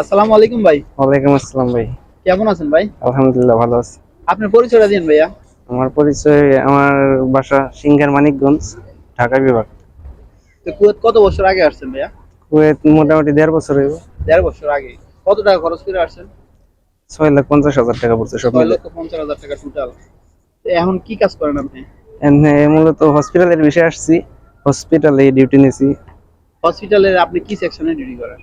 আসসালামু আলাইকুম ভাই। ওয়ালাইকুম আসসালাম ভাই। কেমন আছেন ভাই? আলহামদুলিল্লাহ ভালো আছি। আপনার পরিচয়টা দিন ভাইয়া। আমার পরিচয় আমার বাসা সিঙ্গার মানিকগঞ্জ ঢাকা বিভাগ। তো কুয়েত কত বছর আগে আসছেন ভাইয়া? কুয়েত মোটামুটি দেড় বছর হইব। দেড় বছর আগে। কত টাকা খরচ করে আসছেন? ছয় লাখ পঞ্চাশ হাজার টাকা পড়ছে সব ছয় লক্ষ পঞ্চাশ হাজার টাকা টোটাল এখন কি কাজ করেন আপনি? মূলত হসপিটালের বিষয়ে আসছি। হসপিটালে ডিউটি নিয়েছি হসপিটালের আপনি কি সেকশনে ডিউটি করেন?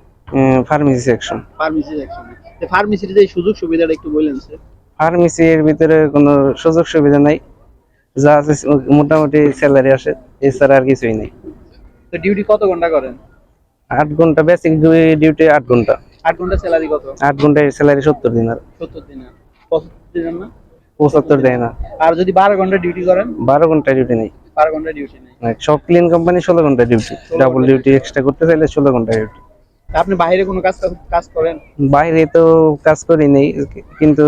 ফার্মেসি সেকশন ফার্মেসি সেকশনে ফার্মেসির যে সুযোগ সুবিধাটা একটু বললেন স্যার ফার্মেসির ভিতরে কোনো সুযোগ সুবিধা নাই। যা আছে মোটামুটি স্যালারি আসে এছাড়া আর কিছুই নেই। তো ডিউটি কত ঘণ্টা করেন? আট ঘণ্টা বেসিক ডিউটি আট ঘণ্টা। আট ঘণ্টা স্যালারি কত? আট ঘন্টায় স্যালারি সত্তর দিন আর সত্তর দিনের। পঁচাত্তর দিনের না? পঁচাত্তর দেয় না আর যদি বারো ঘণ্টা ডিউটি করেন? বারো ঘণ্টা ডিউটি নেই। বারো ঘণ্টা ডিউটি নেই। সব ক্লিন কোম্পানি ষোলো ঘণ্টা ডিউটি ডাবল ডিউটি এক্সট্রা করতে চাইলে ষোলো ঘণ্টা ডিউটি আপনি বাইরে কোনো কাজ কাজ করেন? বাইরে তো কাজ করি নেই কিন্তু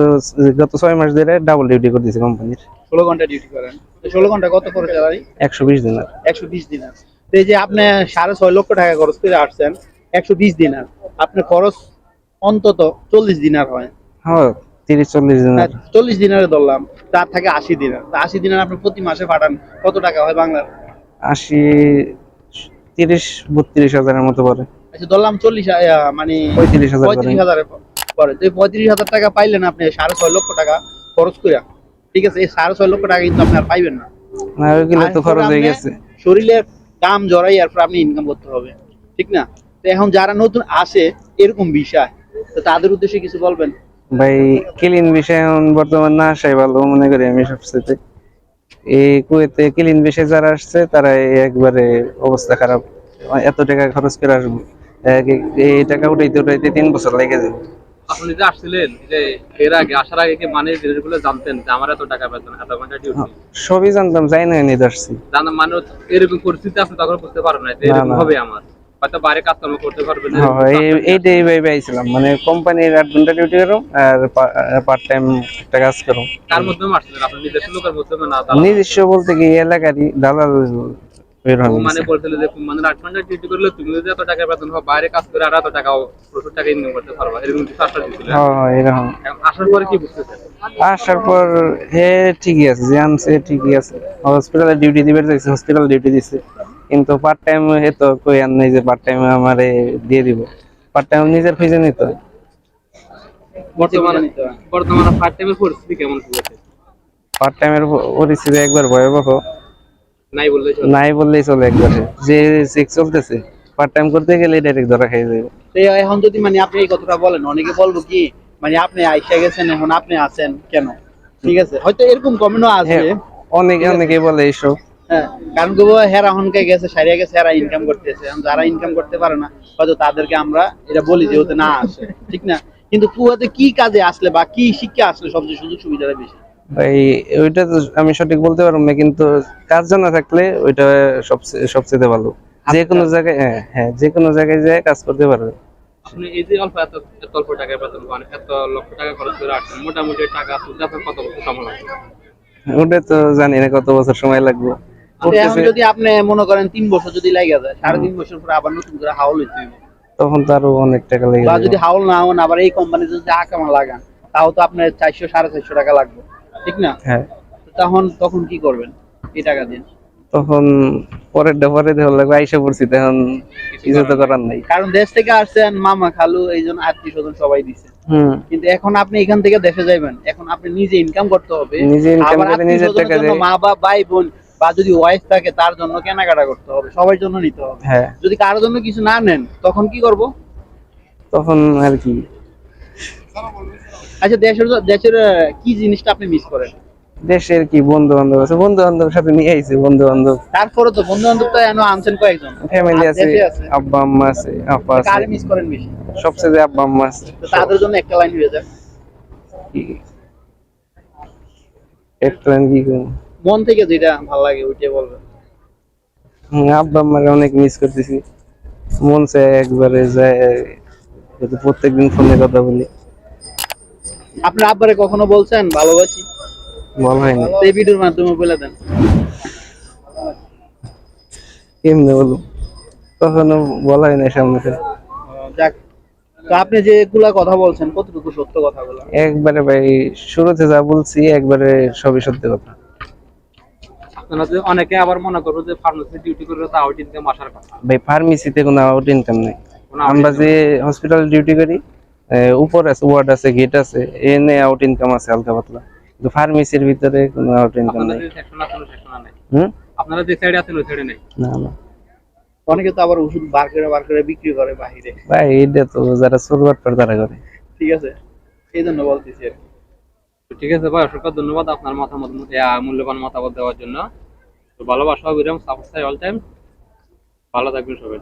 গত ছয় মাস ধরে ডাবল ডিউটি করতেছি কোম্পানির ষোলো ঘণ্টা ডিউটি করেন। ষোলো ঘণ্টা কত করে স্যালারি একশো বিশ দিন আর একশো বিশ দিনার। তো এই যে আপনি সাড়ে ছয় লক্ষ টাকা খরচ করে আসছেন একশো বিশ দিনার। আপনার খরচ অন্তত চল্লিশ দিনার হয়। হ্যাঁ তিরিশ চল্লিশ দিন আর চল্লিশ দিনারে ধরলাম তার থাকে আশি দিনার। তা আশি দিনার আপনি প্রতি মাসে পাঠান কত টাকা হয় বাংলার? আশি তিরিশ বত্রিশ হাজারের মতো পরে আচ্ছা ধরলাম চল্লিশ মানে পঁয়ত্রিশ হাজার পঁয়ত্রিশ হাজারের পরে তো পঁয়ত্রিশ হাজার টাকা পাইলেন আপনি সাড়ে ছয় লক্ষ টাকা খরচ করে ঠিক আছে এই সাড়ে ছয় লক্ষ টাকা কিন্তু আপনি আর পাইবেন না। তো খরচ হয়ে গেছে। শরীরের দাম জড়াই এরপর আপনি ইনকাম করতে হবে ঠিক না? তো এখন যারা নতুন আসে এরকম বিষয়। তো তাদের উদ্দেশ্যে কিছু বলবেন? ভাই ক্লিন বিষয় এখন বর্তমান না আসাই ভালো মনে করি আমি সবচেয়ে এই কুয়েতে ক্লিন বিষয় যারা আসছে তারা একবারে অবস্থা খারাপ। এত টাকা খরচ করে আসব। এই টাকা উঠাইতে উঠাইতে তিন বছর লেগে যাবে আপনি যে আসছিলেন যে এর আগে আসার আগে কি মানে জিনিসগুলো জানতেন যে আমার এত টাকা বেতন এত ঘণ্টা ডিউটি সবই জানতাম যাই না নিতে আসছি। জানা মানে এরকম পরিস্থিতি আপনি তখন বুঝতে পারেন না যে এরকম হবে আমার। হয়তো বাইরে কাজকর্ম করতে পারবেন না, হ্যাঁ, এইটাই ভেবে আইছিলাম মানে কোম্পানির আট ঘণ্টা ডিউটি করো আর পার্ট টাইম একটা কাজ করো। তার মাধ্যমে আসছিলেন আপনি নিজস্ব লোকের মাধ্যমে না নিজস্ব বলতে কি এলাকারই দালাল হয় মানে বলছিল যে মানে আট ঘণ্টা ডিউটি করলে তুমি যদি এত টাকা বেতন হবে বাইরে কাজ করে আর এত টাকা প্রচুর টাকা ইনকাম করতে পারবা। এরকম কিছু আশ্বাস দিচ্ছিলেন হ্যাঁ এরকম। আসার পরে কি বুঝতেছেন? আসার পর হে ঠিকই আছে যে আনছে ঠিকই আছে। হসপিটালে ডিউটি দিবে হসপিটাল ডিউটি দিছে। কিন্তু পার্ট টাইম হে তো কই আর নাই যে পার্ট টাইম আমারে দিয়ে দিব। পার্ট টাইম নিজের খুঁজে নিত বর্তমানে বর্তমানে ফার্স্ট টাইমের পরিস্থিতি কেমন চলছে পার্ট টাইমের পরিস্থিতি একবার ভয়াবহ। নাই বললে চলে। নাই বললেই চলে একবারে। যে চেক চলতেছে পার্ট টাইম করতে গেলে ডাইরেক্ট ধরা খেয়ে যাবে এখন যদি মানে আপনি এই কথাটা বলেন অনেকে বলব কি মানে আপনি আইসা গেছেন এখন আপনি আছেন কেন? ঠিক আছে? হয়তো এরকম কমেন্টও আসবে। হ্যাঁ, অনেকে অনেকে বলে এইসব। হ্যাঁ কারণ কি হেরা হনকে গেছে সারিয়া গেছে হেরা ইনকাম করতেছে। এখন যারা ইনকাম করতে পারে না হয়তো তাদেরকে আমরা এটা বলি যে ওতে না আসে। ঠিক না? কিন্তু কুয়াতে কি কাজে আসলে বা কি শিক্ষা আসলে সবচেয়ে সুযোগ সুবিধাটা বেশি? ভাই ওইটা তো আমি সঠিক বলতে পারব না কিন্তু কাজ জানা থাকলে ওইটা সবচেয়ে সবচেয়ে ভালো। যে কোনো জায়গায় হ্যাঁ হ্যাঁ যে কোনো জায়গায় যায় কাজ করতে পারবে। আপনি এই যে অল্প এত এত অল্প টাকা বেতন পান এত লক্ষ টাকা খরচ করে আসছেন মোটামুটি টাকা তুলতে আপনার কত বছর সময় লাগবে? ওটা তো জানি না কত বছর সময় লাগবে। এখন যদি আপনি মনে করেন তিন বছর যদি লাগে যায় সাড়ে তিন বছর পরে আবার নতুন করে হইতে হইব। তখন তো আরও অনেক টাকা লেগে বা যদি না হন আবার এই কোম্পানি যদি আকামা লাগান তাও তো আপনার চারশো সাড়ে চারশো টাকা লাগবে। ঠিক না? হ্যাঁ। তখন তখন কি করবেন? এই টাকা দিয়ে? তখন পরের পরে দেওয়া লাগবে আইসা পড়ছি তখন কিছু তো করার নাই। কারণ দেশ থেকে আসছেন মামা খালু এই জন্য আত্মীয় স্বজন সবাই দিছে। কিন্তু এখন আপনি এখান থেকে দেশে যাইবেন। এখন আপনি নিজে ইনকাম করতে হবে। নিজে ইনকাম করে নিজের টাকা দিয়ে। মা বাবা ভাই বোন বা যদি ওয়াইফ থাকে তার জন্য কেনাকাটা করতে হবে। সবার জন্য নিতে হবে। হ্যাঁ। যদি কারোর জন্য কিছু না নেন তখন কি করব? তখন আর কি। আচ্ছা দেশের দেশের কি জিনিসটা আপনি মিস করেন? দেশের কি বন্ধু বান্ধব আছে? বন্ধু বান্ধবের সাথে নিয়ে আইছি বন্ধু বান্ধব তারপরে তো বন্ধু বান্ধব তো এনে আনছেন কয়েকজন। ফ্যামিলি আছে আব্বা আম্মা আছে আপা আছে। কারে মিস করেন বেশি? সবচেয়ে আব্বা আম্মা আছে তো তাদের জন্য একটা লাইন হয়ে যায়। কি- একটা কি করব? মন থেকে যেটা ভালো লাগে ওইটাই বলবেন। হুম, আব্বা আম্মাকে অনেক মিস করতেছি। মন চায় একবারে যায় প্রত্যেকদিন ফোনে কথা বলি। আপনার আব্বারে কখনো বলছেন ভালোবাসি? বলা হয়নি। এই ভিডিওর মাধ্যমে বলে দেন। কেমনে বলব কখনো বলা হয় না সামনে থেকে। যাক। তো আপনি যে এগুলা কথা বলছেন কতটুকু সত্য কথা কথাগুলো? একবারে ভাই শুরুতে যা বলছি একবারে সবই সত্যি কথা। অনেকে আবার মনে করব যে ফার্মেসি ডিউটি করলে তো আউট ইনকাম আসার কথা। ভাই ফার্মেসিতে কোনো আউট ইনকাম নেই আমরা যে হসপিটাল ডিউটি করি উপর আছে ওয়ার্ড আছে গেট আছে এনে আউট ইনকাম আছে হালকা পাতলা। কিন্তু ফার্মেসির ভিতরে কোনো আউট ইনকাম নেই। যে সেকশন আছে ওই সেকশন নেই। হুম? আপনারা যে সাইডে আছেন ওই সাইডে নেই। না না। অনেকে তো আবার ওষুধ বার করে বার করে বিক্রি করে বাহিরে। ভাই এইটা তো যারা চোরবাট পার তারা করে। ঠিক আছে? এই জন্য বলতেছি আর ঠিক আছে ভাই অসংখ্য ধন্যবাদ আপনার মতামত আহ, মূল্যবান মতামত দেওয়ার জন্য। তো ভালোবাসা বিরাম সাপোর্ট অল টাইম ভালো থাকবেন সবাই।